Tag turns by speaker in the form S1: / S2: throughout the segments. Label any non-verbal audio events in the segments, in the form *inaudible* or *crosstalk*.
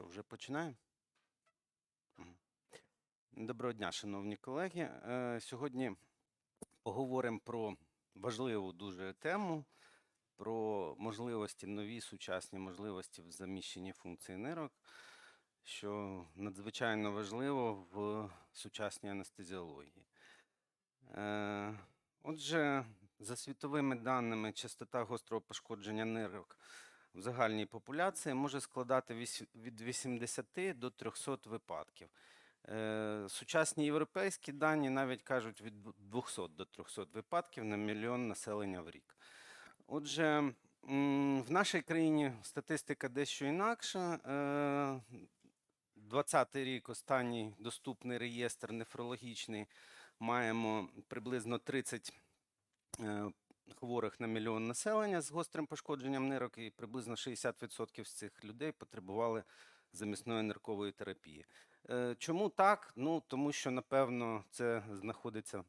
S1: Що, вже починаємо? Доброго дня, шановні колеги. Е, Сьогодні поговоримо про важливу дуже тему, про можливості, нові сучасні можливості в заміщенні функцій нирок, що надзвичайно важливо в сучасній анестезіології. Е, Отже, за світовими даними, частота гострого пошкодження нирок в загальній популяції може складати від 80 до 300 випадків. Е, Сучасні європейські дані навіть кажуть від 200 до 300 випадків на мільйон населення в рік. Отже, в нашій країні статистика дещо інакша. Е, 20 рік останній доступний реєстр нефрологічний маємо приблизно 30 е, хворих на мільйон населення з гострим пошкодженням нирок, і приблизно 60% з цих людей потребували замісної ниркової терапії. Е, Чому так? Ну тому що напевно це знаходиться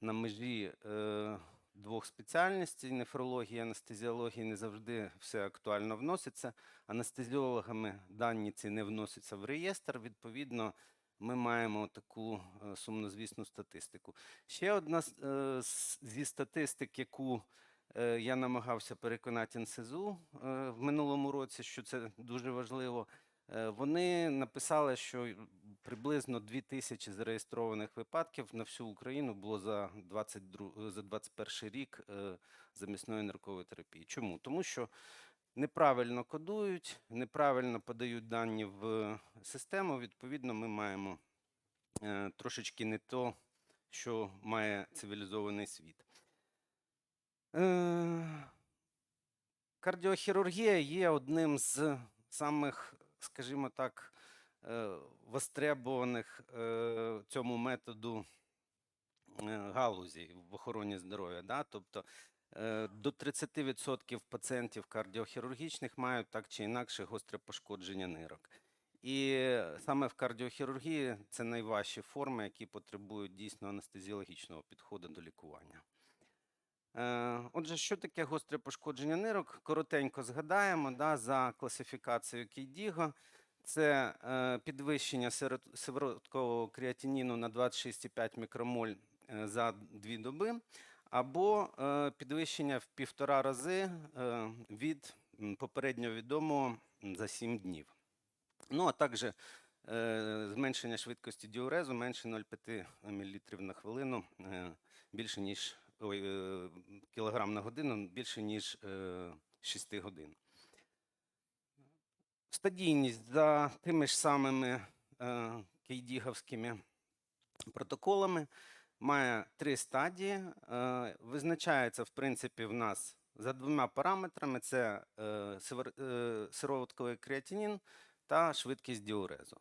S1: на межі е, двох спеціальностей нефрології, анестезіології. Не завжди все актуально вноситься. Анестезіологами дані ці не вносяться в реєстр. Відповідно, ми маємо таку е, сумнозвісну статистику. Ще одна е, зі статистик, яку е, я намагався переконати НСЗУ в минулому році, що це дуже важливо. Вони написали, що приблизно 2 тисячі зареєстрованих випадків на всю Україну було за 22, за 21 рік замісної ниркової терапії. Чому? Тому що неправильно кодують, неправильно подають дані в систему. Відповідно, ми маємо е, трошечки не то, що має цивілізований світ. Е, Кардіохірургія є одним з самих, скажімо так, е, востребованих е, цьому методу е, галузі в охороні здоров'я. Тобто е, до 30% пацієнтів кардіохірургічних мають так чи інакше гостре пошкодження нирок. І саме в кардіохірургії це найважчі форми, які потребують дійсно анестезіологічного підходу до лікування. Е, Отже, що таке гостре пошкодження нирок? Коротенько згадаємо да, за класифікацією Кейдіго. Це е, підвищення сирот- сивороткового креатиніну на 26,5 мікромоль е, за дві доби, або е, підвищення в півтора рази е, від попередньо відомого за 7 днів. Ну, а також е, зменшення швидкості діурезу менше 0,5 мл на хвилину, більше ніж ой, кілограм на годину, більше ніж е, 6 годин. Стадійність за тими ж самими кейдіговськими протоколами має три стадії. Е, визначається, в принципі, в нас за двома параметрами: це е, е, сироватковий креатинін та швидкість діурезу.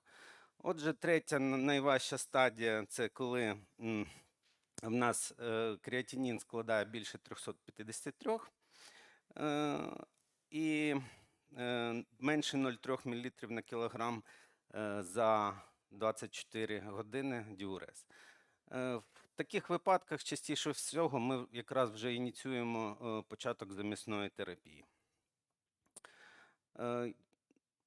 S1: Отже, третя найважча стадія це коли в нас креатинін складає більше 353 е, і менше 0,3 мл на кілограм за 24 години діурез. Таких випадках частіше всього ми якраз вже ініціюємо е, початок замісної терапії. Е,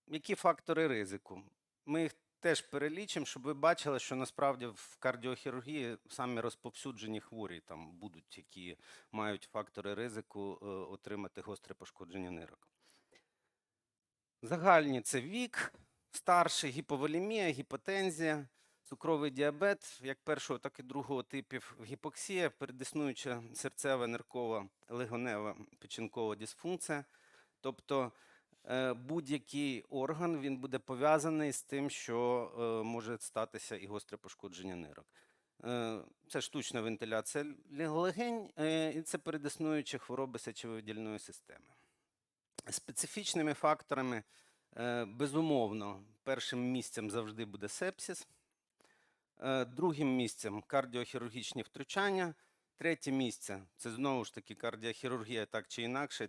S1: Які фактори ризику? Ми їх теж перелічимо, щоб ви бачили, що насправді в кардіохірургії самі розповсюджені хворі там будуть, які мають фактори ризику е, отримати гостре пошкодження нирок. Загальні це вік, старший, гіповолемія, гіпотензія, цукровий діабет, як першого, так і другого типів, гіпоксія, передиснуюча серцева, ниркова, легонева, печінкова дисфункція. Тобто е, будь-який орган він буде пов'язаний з тим, що е, може статися і гостре пошкодження нирок. Е, Це штучна вентиляція легень, і це передиснуючі хвороби сечовидільної системи. Специфічними факторами, безумовно, першим місцем завжди буде сепсис, е, другим місцем кардіохірургічні втручання, третє місце це знову ж таки кардіохірургія, так чи інакше,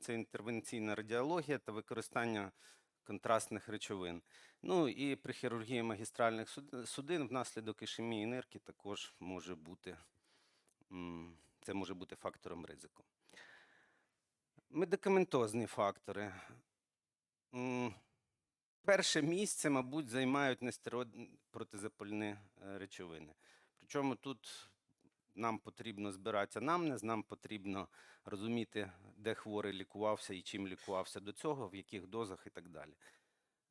S1: це інтервенційна радіологія та використання контрастних речовин. Ну і при хірургії магістральних судин внаслідок ішемії нирки також може бути, це може бути фактором ризику. Медикаментозні фактори. Перше місце, мабуть, займають нестероїдні протизапальні е, речовини. Причому тут нам потрібно збирати анамнез, нам потрібно розуміти, де хворий лікувався і чим лікувався до цього, в яких дозах і так далі.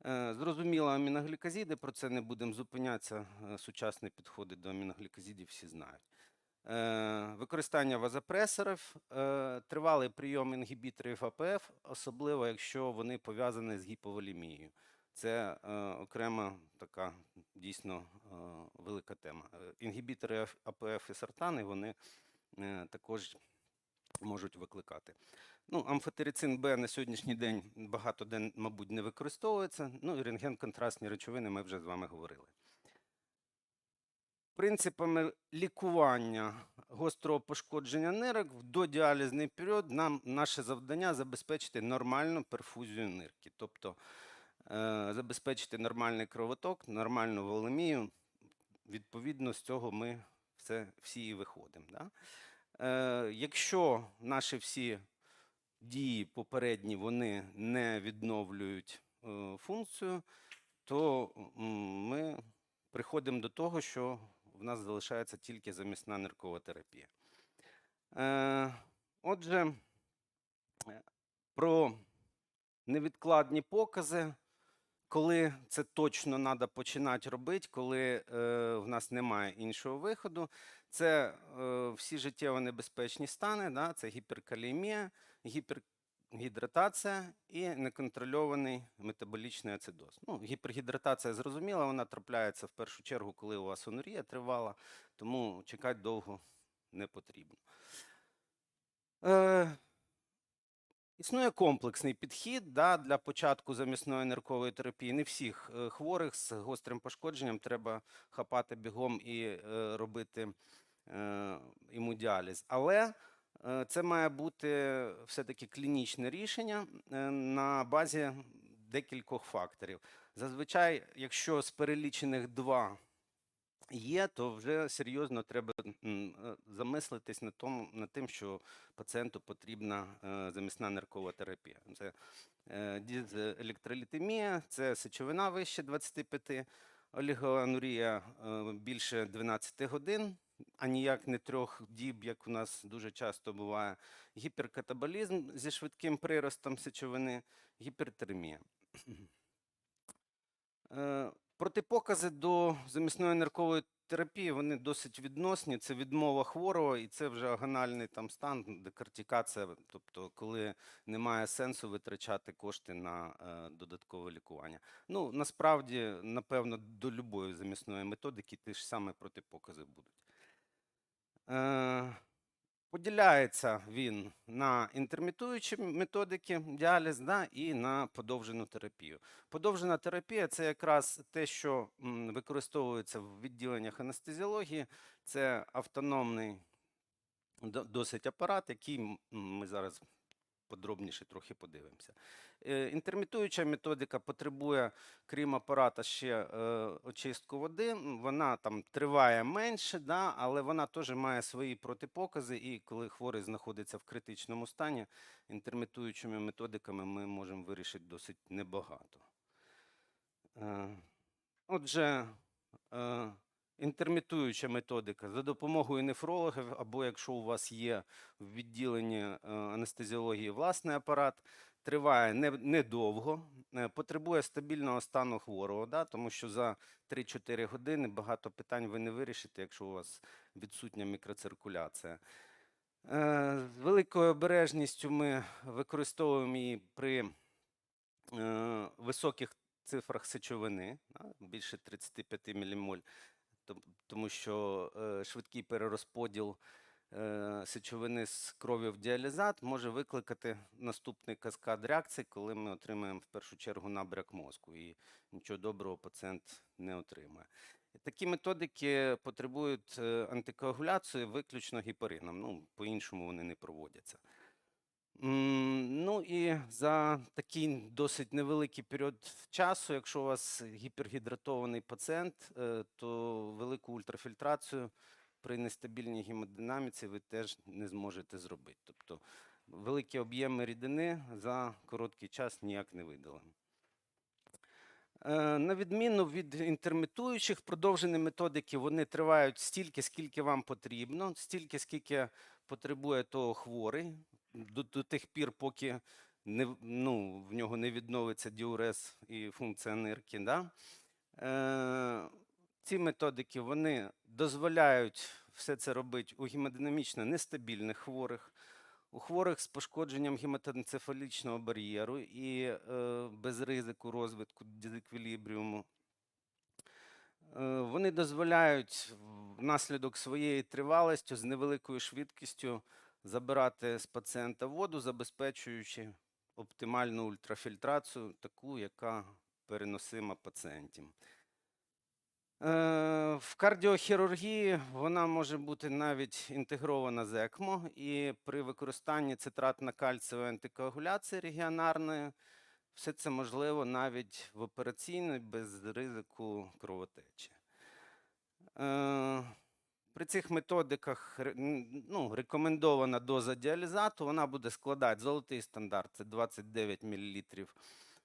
S1: Е, Зрозуміло, аміноглікозиди, про це не будемо зупинятися. е, Сучасні підходи до аміноглікозидів всі знають. Використання вазопресорів, тривалий прийом інгібіторів АПФ, особливо якщо вони пов'язані з гіповолімією. Це е, окрема така дійсно е, велика тема. Е, Інгібітори АПФ і сортани вони також можуть викликати. Ну, амфотерицин Б на сьогоднішній день багато де, мабуть, не використовується. Ну і рентген-контрастні речовини ми вже з вами говорили. Принципами лікування гострого пошкодження нирок в додіалізний період нам наше завдання забезпечити нормальну перфузію нирки, тобто забезпечити нормальний кровоток, нормальну волемію. Відповідно, з цього ми все, всі і виходимо. Да? Е, якщо наші всі дії попередні вони не відновлюють е, функцію, то ми приходимо до того, що в нас залишається тільки замісна ниркова терапія. Е, отже, е, про невідкладні покази, коли це точно треба починати робити, коли е, в нас немає іншого виходу, це е, всі життєво небезпечні стани, да, це гіперкаліємія, гіпергідратація і неконтрольований метаболічний ацидоз. Ну, гіпергідратація зрозуміла, вона трапляється в першу чергу, коли у вас онурія тривала, тому чекати довго не потрібно. Е, Існує комплексний підхід да, для початку замісної ниркової терапії. Не всіх е, хворих з гострим пошкодженням треба хапати бігом і е, робити е, імудіаліз. Але е, це має бути все-таки клінічне рішення е, на базі декількох факторів. Зазвичай, якщо з перелічених два є, то вже серйозно треба е, замислитись на тому, над тим, що пацієнту потрібна е, замісна ниркова терапія. Це е, дізелектролітемія, це сечовина вище 25, олігоанурія більше 12 годин, а ніяк не трьох діб, як у нас дуже часто буває, гіперкатаболізм зі швидким приростом сечовини, гіпертермія. Протипокази до замісної ниркової терапії вони досить відносні. Це відмова хворого, і це вже агональний там стан, декартикація, тобто коли немає сенсу витрачати кошти на е, додаткове лікування. Ну насправді, напевно, до любої замісної методики ті ж самі протипокази будуть. Е, Поділяється він на інтермітуючі методики діаліз да, і на подовжену терапію. Подовжена терапія це якраз те, що використовується в відділеннях анестезіології. Це автономний досить апарат, який ми зараз подробніше трохи подивимося. Е, Інтермітуюча методика потребує, крім апарата, ще е, очистку води. Вона там триває менше, да, але вона теж має свої протипокази. І коли хворий знаходиться в критичному стані, інтермітуючими методиками ми можемо вирішити досить небагато. Е, Отже, інтермітуюча методика за допомогою нефрологів, або якщо у вас є в відділенні е, анестезіології власний апарат, триває недовго, е, потребує стабільного стану хворого, да, тому що за 3-4 години багато питань ви не вирішите, якщо у вас відсутня мікроциркуляція. Е, З великою обережністю ми використовуємо її при е, високих цифрах сечовини, більше 35 мілімоль, тому що е, швидкий перерозподіл е, сечовини з крові в діалізат може викликати наступний каскад реакцій, коли ми отримаємо в першу чергу набряк мозку, і нічого доброго пацієнт не отримає. Такі методики потребують е, антикоагуляції виключно гіпарином. Ну, по-іншому вони не проводяться. Ну і за такий досить невеликий період часу, якщо у вас гіпергідратований пацієнт, е, то велику ультрафільтрацію при нестабільній гемодинаміці ви теж не зможете зробити. Тобто великі об'єми рідини за короткий час ніяк не видалимо. Е, На відміну від інтермітуючих, продовжені методики вони тривають стільки, скільки вам потрібно, стільки, скільки потребує того хворий, до, до тих пір, поки не, ну, в нього не відновиться діурез і функція нирки. Да? Е, ці методики вони дозволяють все це робити у гемодинамічно нестабільних хворих, у хворих з пошкодженням гематоенцефалічного бар'єру і е, без ризику розвитку дезеквілібріуму. Е, Вони дозволяють внаслідок своєї тривалості з невеликою швидкістю забирати з пацієнта воду, забезпечуючи оптимальну ультрафільтрацію, таку, яка переносима пацієнтам. Е, В кардіохірургії вона може бути навіть інтегрована з ЕКМО, і при використанні цитратно-кальцієвої антикоагуляції регіонарної все це можливо навіть в операційній без ризику кровотечі. При цих методиках ну, рекомендована доза діалізату вона буде складати золотий стандарт це 29 мл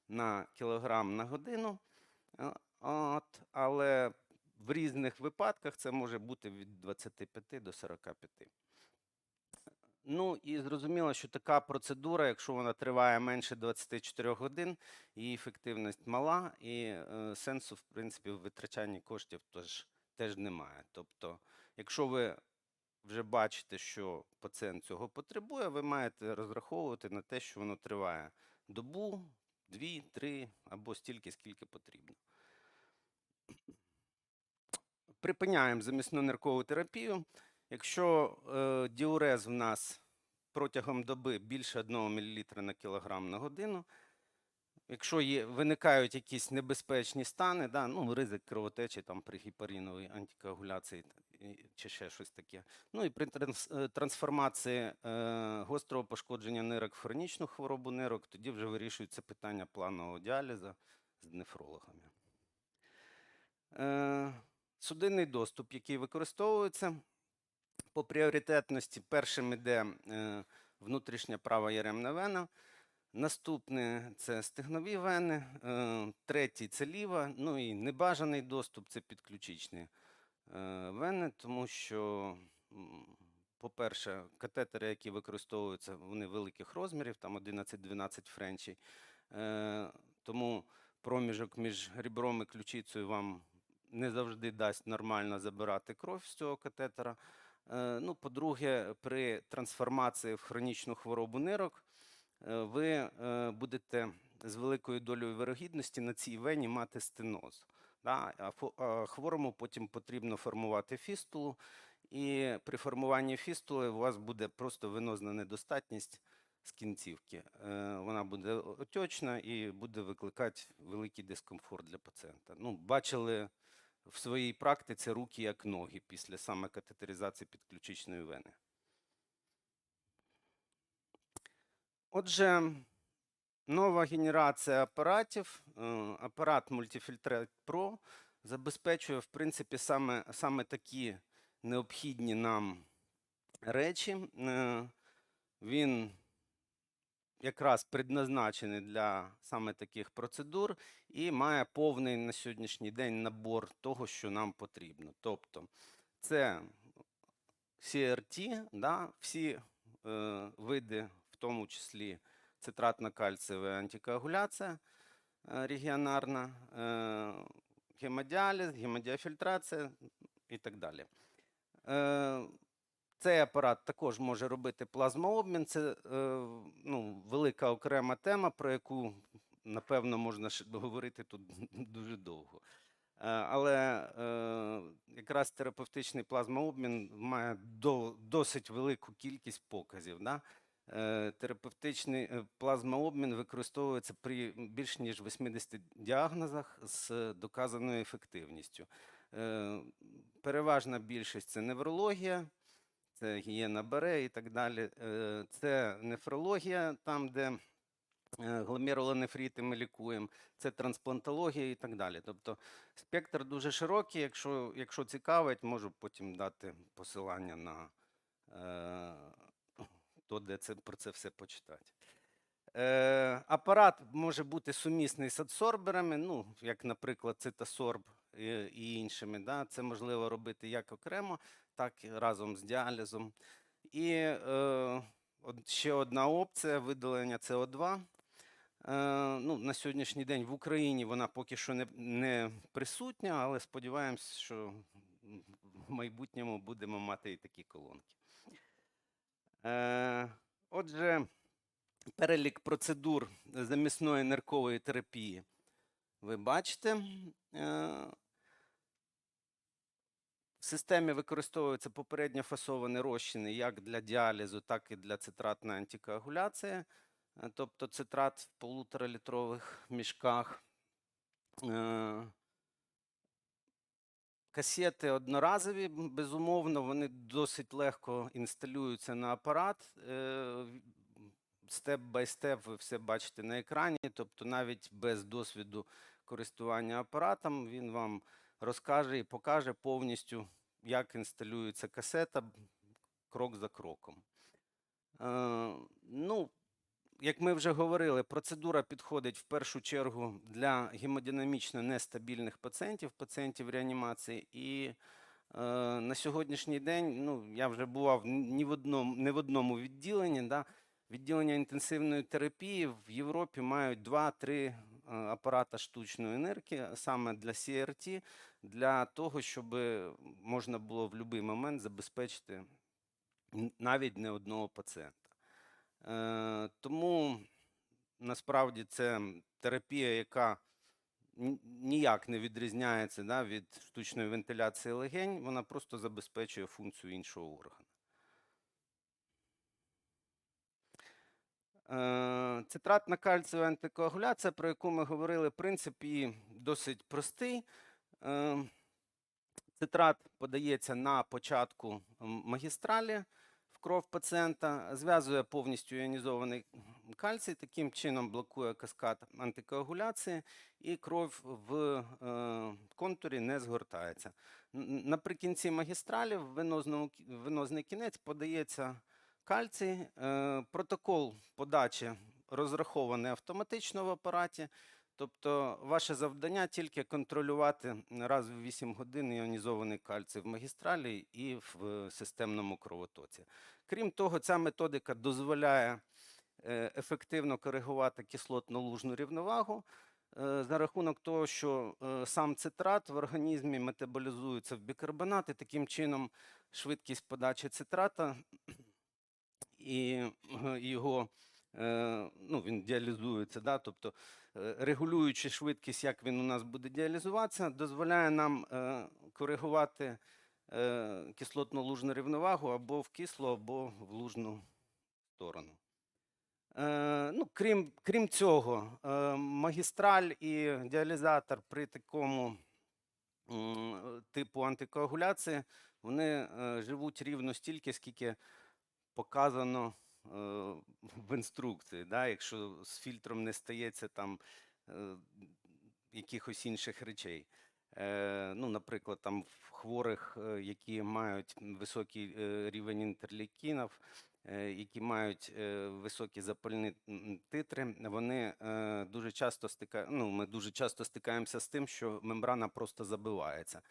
S1: на кілограм на годину. Е, От, але в різних випадках це може бути від 25 до 45. Ну і зрозуміло, що така процедура, якщо вона триває менше 24 годин, її ефективність мала, і е, сенсу, в принципі, в витрачанні коштів теж, теж немає. Тобто, якщо ви вже бачите, що пацієнт цього потребує, ви маєте розраховувати на те, що воно триває добу, дві, три або стільки, скільки потрібно. Припиняємо замісну ниркову терапію. Якщо е, діурез в нас протягом доби більше 1 мл на кілограм на годину, якщо є, виникають якісь небезпечні стани, да, ну, ризик кровотечі там, при гіпаріновій антикоагуляції чи ще щось таке. Ну і при е, трансформації е, гострого пошкодження нирок в хронічну хворобу нирок, тоді вже вирішується питання планового діалізу з нефрологами. Е, Судинний доступ, який використовується по пріоритетності, першим іде внутрішня права яремна вена, наступне це стегнові вени, третій це ліва, ну і небажаний доступ це підключичні е, вени, тому що, по-перше, катетери, які використовуються, вони великих розмірів, там 11-12 френчей, е, тому проміжок між ребром і ключицею вам не завжди дасть нормально забирати кров з цього катетера. Е, Ну, по-друге, при трансформації в хронічну хворобу нирок е, ви е, будете з великою долею вирогідності на цій вені мати стеноз. Да? Хворому потім потрібно формувати фістулу, і при формуванні фістули у вас буде просто венозна недостатність з кінцівки. Е, Вона буде отечна і буде викликати великий дискомфорт для пацієнта. Ну, бачили в своїй практиці руки як ноги після саме катетеризації підключичної вени. Отже, нова генерація апаратів, е, апарат Multifiltrate Pro забезпечує, в принципі, саме, саме такі необхідні нам речі. Е, Він якраз предназначений для саме таких процедур і має повний на сьогоднішній день набор того, що нам потрібно. Тобто це CRT, да, всі е, види, в тому числі цитратно-кальцієва антикоагуляція е, регіонарна, е, гемодіаліз, гемодіафільтрація і так далі. Е, цей апарат також може робити плазмообмін. Це ну, велика окрема тема, про яку, напевно, можна говорити тут *laughs* дуже довго. Е, Але е, якраз терапевтичний плазмообмін має досить велику кількість показів. Да? Е, Терапевтичний е, плазмообмін використовується при більш ніж 80 діагнозах з доказаною ефективністю. Е, Переважна більшість це неврологія, це гієна бере і так далі. Е, Це нефрологія, там, де е, ми лікуємо, це трансплантологія і так далі. Тобто спектр дуже широкий. Якщо, якщо цікавить, можу потім дати посилання на е, то, де це, про це все почитати. Е, апарат може бути сумісний з адсорберами, ну, як, наприклад, цитосорб і, і іншими. Да? Це можливо робити як окремо, так і разом з діалізом. І е, ще одна опція видалення СО2. Е, ну, на сьогоднішній день в Україні вона поки що не, не присутня, але сподіваємось, що в майбутньому будемо мати і такі колонки. Е, отже, перелік процедур замісної ниркової терапії. Ви бачите. Е, в системі використовуються попередньо фасовані розчини як для діалізу, так і для цитратної антикоагуляції. Е, Тобто цитрат в полуторалітрових мішках. Касети одноразові, безумовно, вони досить легко інсталюються на апарат. е, Степ бай степ ви все бачите на екрані, тобто навіть без досвіду користування апаратом він вам розкаже і покаже повністю, як інсталюється касета крок за кроком. Е, ну, як ми вже говорили, процедура підходить в першу чергу для гемодинамічно нестабільних пацієнтів, пацієнтів реанімації. І е, на сьогоднішній день ну, я вже бував ні в одному, не в одному відділенні. Да, відділення інтенсивної терапії в Європі мають 2-3 е, апарата штучної енергії саме для CRT, для того, щоб можна було в будь-який момент забезпечити навіть не одного пацієнта. Е, тому насправді це терапія, яка ніяк не відрізняється да, від штучної вентиляції легень, вона просто забезпечує функцію іншого органу. Е, Цитратна кальцієва антикоагуляція, про яку ми говорили, принцип її досить простий. Е, Цитрат подається на початку магістралі в кров пацієнта, зв'язує повністю іонізований кальцій, таким чином блокує каскад антикоагуляції, і кров в е, контурі не згортається. Наприкінці магістралі в венозний кінець подається кальцій. Е, Протокол подачі розрахований автоматично в апараті. Тобто ваше завдання тільки контролювати раз в 8 годин іонізований кальцій в магістралі і в е, системному кровотоці. Крім того, ця методика дозволяє е, ефективно коригувати кислотно-лужну рівновагу е, за рахунок того, що е, сам цитрат в організмі метаболізується в бікарбонат, і таким чином швидкість подачі цитрата і його ну, він діалізується, да? тобто регулюючи швидкість, як він у нас буде діалізуватися, дозволяє нам коригувати кислотно-лужну рівновагу або в кислу, або в лужну сторону. Е, ну, крім, крім цього, е, магістраль і діалізатор при такому типу антикоагуляції вони е, живуть рівно стільки, скільки показано е, в інструкції. Да? Якщо з фільтром не стається там е, якихось інших речей. Е, ну, наприклад, там в хворих, е, які мають високий е, рівень інтерлікінів, які мають високі запальні титри, вони дуже часто стика... ну, ми дуже часто стикаємося з тим, що мембрана просто забивається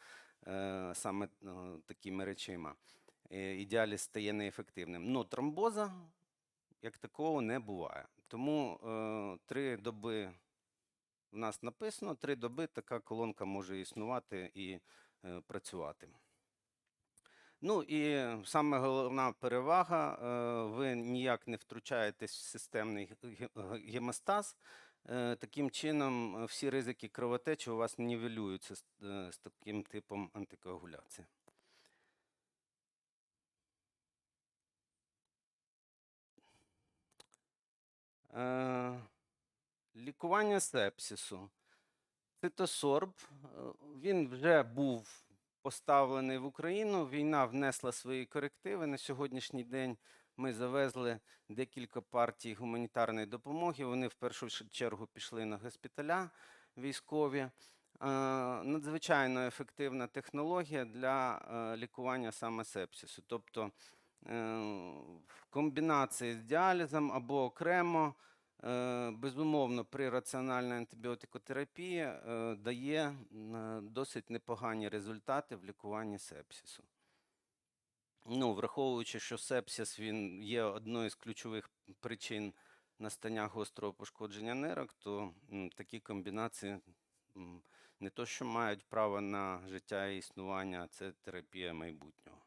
S1: саме е, такими речима. І стає неефективним. Ну, тромбоза як такого не буває. Тому три доби в нас написано, три доби така колонка може існувати і е, працювати. Ну і саме головна перевага, е, ви ніяк не втручаєтесь в системний ге- ге- гемостаз. Е, Таким чином, всі ризики кровотечі у вас нівелюються з, з таким типом антикоагуляції. Е, Лікування сепсису. Цитосорб, е, він вже був поставлений в Україну. Війна внесла свої корективи. На сьогоднішній день ми завезли декілька партій гуманітарної допомоги. Вони в першу чергу пішли на госпіталя військові. Е, Надзвичайно ефективна технологія для е, лікування саме сепсису. Тобто в комбінації з діалізом або окремо безумовно, при раціональній антибіотикотерапії е, дає досить непогані результати в лікуванні сепсису. Ну, враховуючи, що сепсис він є одною з ключових причин настання гострого пошкодження нирок, то такі комбінації не то, що мають право на життя і існування, а це терапія майбутнього. Е,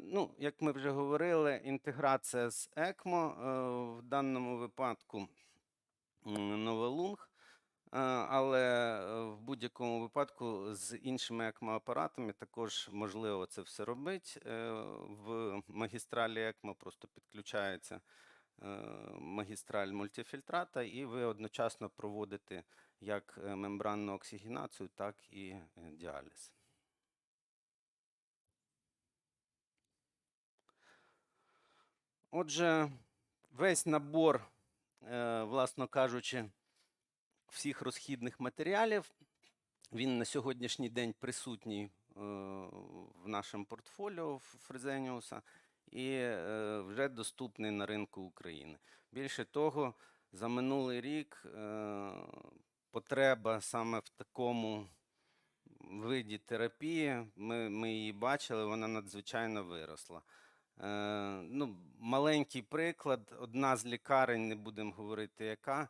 S1: Ну, як ми вже говорили, інтеграція з ЕКМО е, в даному випадку м, Новолунг, е, але е, в будь-якому випадку з іншими ЕКМО-апаратами також можливо це все робити. Е, В магістралі ЕКМО просто підключається е, магістраль мультифільтрата, і ви одночасно проводите як е, мембранну оксигенацію, так і е, діаліз. Отже, весь набор, е, власно кажучи, всіх розхідних матеріалів, він на сьогоднішній день присутній е, в нашому портфоліо Фрезеніуса і е, вже доступний на ринку України. Більше того, за минулий рік потреба саме в такому виді терапії, ми, ми її бачили, вона надзвичайно виросла. Е, ну, маленький приклад. Одна з лікарень, не будемо говорити яка,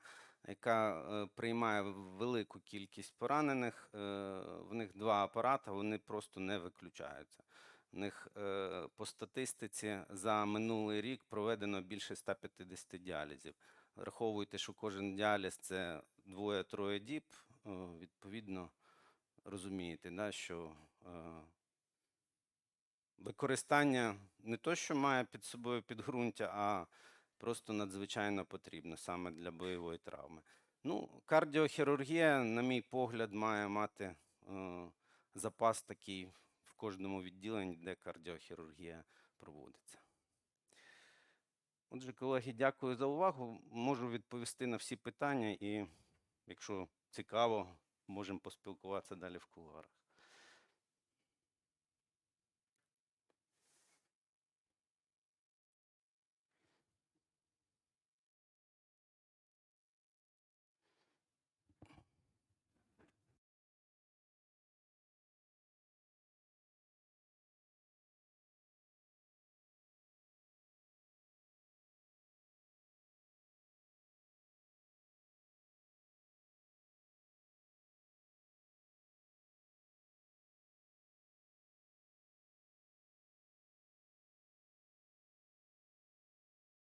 S1: яка е, приймає велику кількість поранених. Е, в них два апарати, вони просто не виключаються. В них по статистиці за минулий рік проведено більше 150 діалізів. Враховуйте, що кожен діаліз це двоє-троє діб. Відповідно, розумієте, да, що використання не то, що має під собою підґрунтя, а просто надзвичайно потрібно саме для бойової травми. Ну, кардіохірургія, на мій погляд, має мати е, запас такий в кожному відділенні, де кардіохірургія проводиться. Отже, колеги, дякую за увагу. Можу відповісти на всі питання і, якщо цікаво, можемо поспілкуватися далі в кулуарах.